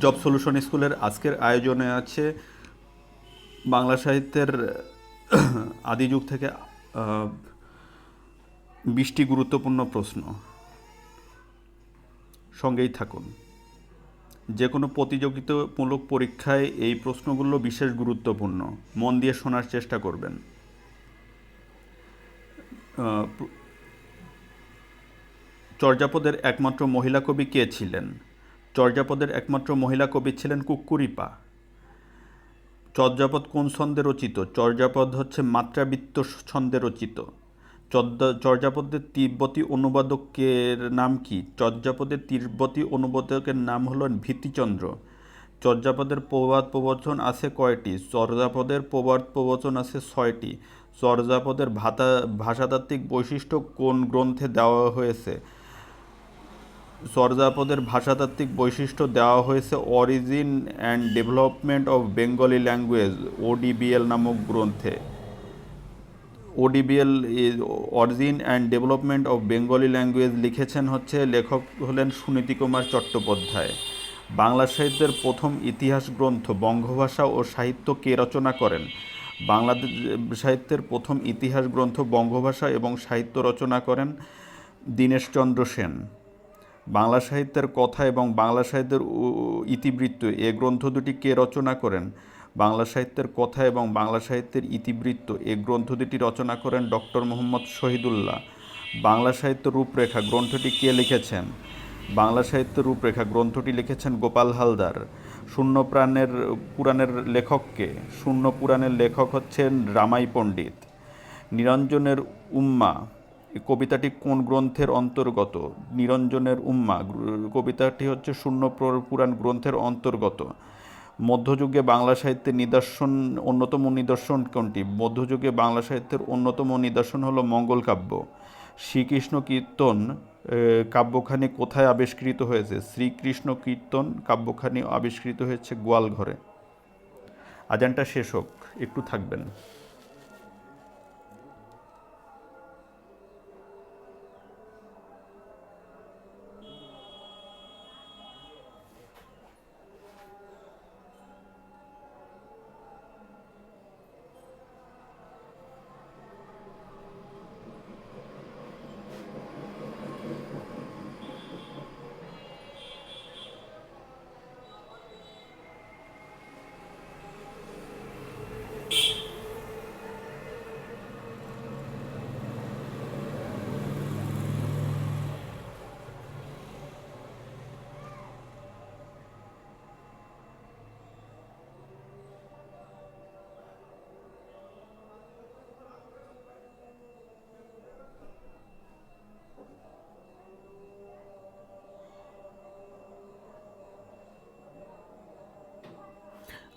Job solution স্কুলের আজকের আয়োজনে আছে বাংলা সাহিত্যের আদি যুগ থেকে বিশটি গুরুত্বপূর্ণ প্রশ্ন। সঙ্গেই থাকুন। যে কোনো প্রতিযোগিতামূলক পরীক্ষায় এই প্রশ্নগুলো বিশেষ গুরুত্বপূর্ণ। মন দিয়ে শোনার চেষ্টা করবেন। চর্যাপদের একমাত্র মহিলা কবি কে ছিলেন? চর্যাপদের একমাত্র মহিলা কবি ছিলেন কুক্কুরিপা চর্যাপদ কোন ছন্দে রচিত? চর্যাপদ হচ্ছে মাত্রাবৃত্ত ছন্দে রচিত। চর্যা- চর্যাপদের তিব্বতী অনুবাদকের নাম কি? চর্যাপদের তিব্বতী অনুবাদকের নাম হলো ভীতিচন্দ্র চর্যাপদের প্রবাদ প্রবচন আছে কয়টি? চর্যাপদের প্রবাদ প্রবচন আছে ছয়টি। চর্যাপদের ভাতা, ভাষাতাত্ত্বিক বৈশিষ্ট্য কোন গ্রন্থে দেওয়া হয়েছে? চর্যাপদের ভাষাতাত্ত্বিক বৈশিষ্ট্য দেওয়া হয়েছে origin and development of Bengali language ODBL নামক গ্রন্থে। ODBL origin and development of Bengali language লিখেছেন হচ্ছে লেখক হলেন সুনীতি কুমার চট্টোপাধ্যায়। বাংলা সাহিত্যের প্রথম ইতিহাস গ্রন্থ, বঙ্গভাষা ও সাহিত্য কে রচনা করেন? বাংলাদেশ সাহিত্যের প্রথম ইতিহাস গ্রন্থ, বঙ্গভাষা এবং সাহিত্য রচনা করেন দীনেশচন্দ্র সেন। বাংলা সাহিত্যের কথা এবং বাংলা সাহিত্যের ইতিবৃত্ত, এ গ্রন্থ দুটি কে রচনা করেন? বাংলা সাহিত্যের কথা এবং বাংলা সাহিত্যের ইতিবৃত্ত, এ গ্রন্থ দুটি রচনা করেন ডক্টর মোহাম্মদ শহীদুল্লাহ। বাংলা সাহিত্য রূপরেখা গ্রন্থটি কে লিখেছেন? বাংলা সাহিত্য রূপরেখা গ্রন্থটি লিখেছেন গোপাল হালদার। শূন্য প্রাণের পুরাণের লেখককে শূন্য পুরাণের লেখক হচ্ছেন রামাই পণ্ডিত। নিরঞ্জনের উম্মা কবিতাটি কোন গ্রন্থের অন্তর্গত? নিরঞ্জনের উম্মা। কবিতাটি হচ্ছে শূন্য পুরাণ গ্রন্থের অন্তর্গত। মধ্যযুগে বাংলা সাহিত্যের নিদর্শন, অন্যতম নিদর্শন কোনটি? মধ্যযুগে বাংলা সাহিত্যের অন্যতম নিদর্শন হলো মঙ্গল কাব্য। শ্রীকৃষ্ণ কীর্তন কাব্যখানি কোথায় আবিষ্কৃত হয়েছে? শ্রীকৃষ্ণ কীর্তন কাব্যখানি আবিষ্কৃত হয়েছে গোয়ালঘরে। আজানটা শেষ হোক, একটু থাকবেন।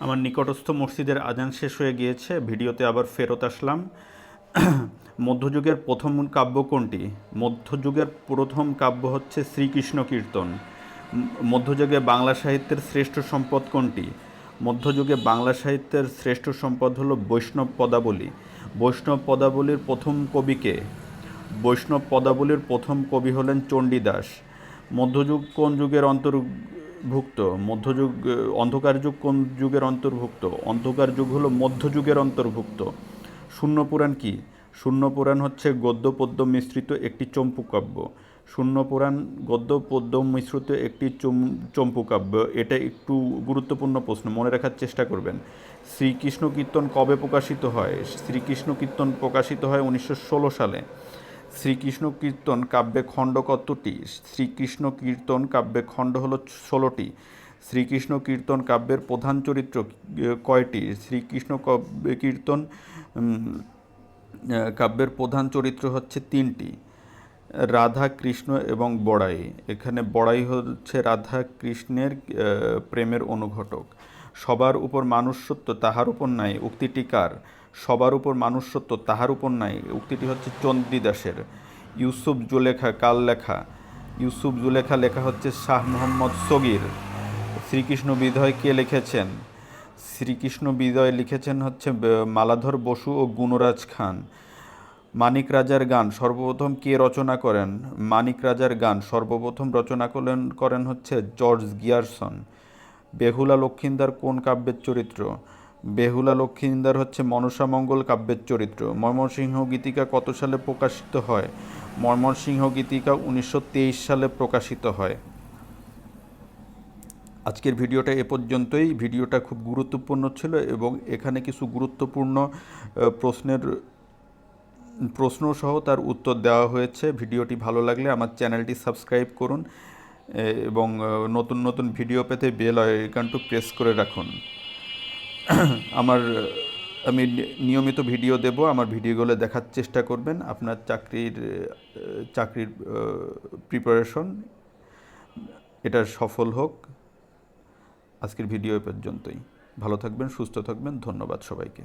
আমার নিকটস্থ মসজিদের আজান শেষ হয়ে গিয়েছে, ভিডিওতে আবার ফেরত আসলাম। মধ্যযুগের প্রথম কাব্য কোনটি? মধ্যযুগের প্রথম কাব্য হচ্ছে শ্রীকৃষ্ণ কীর্তন। মধ্যযুগে বাংলা সাহিত্যের শ্রেষ্ঠ সম্পদ কোনটি? মধ্যযুগে বাংলা সাহিত্যের শ্রেষ্ঠ সম্পদ হলো বৈষ্ণব পদাবলী। বৈষ্ণব পদাবলীর প্রথম কবিকে বৈষ্ণব পদাবলীর প্রথম কবি হলেন চণ্ডীদাস। মধ্যযুগ কোন যুগের অন্তর্ভুক্ত মধ্যযুগ, অন্ধকার যুগ কোন যুগের অন্তর্ভুক্ত? অন্ধকার যুগ হলো মধ্যযুগের অন্তর্ভুক্ত। শূন্য পুরাণ কি? শূন্য পুরাণ হচ্ছে গদ্য, পদ্য মিশ্রিত একটি চম্পু কাব্য। শূন্য পুরাণ গদ্য, পদ্য মিশ্রিত একটি চম- চম্পু কাব্য। এটা একটু গুরুত্বপূর্ণ প্রশ্ন, মনে রাখার চেষ্টা করবেন। শ্রীকৃষ্ণ কীর্তন কবে প্রকাশিত হয়? শ্রীকৃষ্ণ কীর্তন প্রকাশিত হয় উনিশশো ষোলো সালে। শ্রীকৃষ্ণ কীর্তন কাব্যে খণ্ড কতটি? শ্রীকৃষ্ণ কীর্তন কাব্যে খণ্ড হলো ষোলোটি। শ্রীকৃষ্ণ কীর্তন কাব্যের প্রধান চরিত্র কয়টি? শ্রীকৃষ্ণ কাব্যে কীর্তন কাব্যের প্রধান চরিত্র হচ্ছে তিনটি। রাধা কৃষ্ণ এবং বড়াই। এখানে বড়াই হচ্ছে রাধা কৃষ্ণের প্রেমের অনুঘটক। সবার উপর মানুষ সত্য তাহার উপর নাই, উক্তিটি কার? সবার উপর মানুষ সত্য তাহার উপর নাই, উক্তিটি হচ্ছে চণ্ডীদাসের ইউসুফ জুলেখা কাল লেখা? ইউসুফ জুলেখা লেখা হচ্ছে শাহ মোহাম্মদ সগির। শ্রীকৃষ্ণ বিধয় কে লিখেছেন? শ্রীকৃষ্ণ বিজয় লিখেছেন হচ্ছে মালাধর বসু ও গুণরাজ খান। মানিক রাজার গান সর্বপ্রথম কে রচনা করেন? মানিক রাজার গান সর্বপ্রথম রচনা করেন করেন হচ্ছে জর্জ গিয়ারসন। বেহুলা লক্ষিন্দার কোন কাব্যের চরিত্র? বেহুলা লক্ষিন্দার হচ্ছে মনসা মঙ্গল কাব্যের চরিত্র। ময়মনসিংহ গীতিকা কত সালে প্রকাশিত হয়? ময়মনসিংহ গীতিকা উনিশশো তেইশ সালে প্রকাশিত হয়। আজকের ভিডিওটা এ পর্যন্তই। ভিডিওটা খুব গুরুত্বপূর্ণ ছিল এবং এখানে কিছু গুরুত্বপূর্ণ প্রশ্নের, প্রশ্নসহ তার উত্তর দেওয়া হয়েছে। ভিডিওটি ভালো লাগলে আমার চ্যানেলটি সাবস্ক্রাইব করুন। এবং নতুন নতুন ভিডিও পেতে বেল আইকনটু প্রেস করে রাখুন। আমার, আমি নিয়মিত ভিডিও দেব, আমার ভিডিওগুলো দেখার চেষ্টা করবেন, আপনার চাকরির চাকরির প্রিপারেশন এটা সফল হোক। আজকের ভিডিও পর্যন্তই। ভালো থাকবেন, সুস্থ থাকবেন, ধন্যবাদ সবাইকে।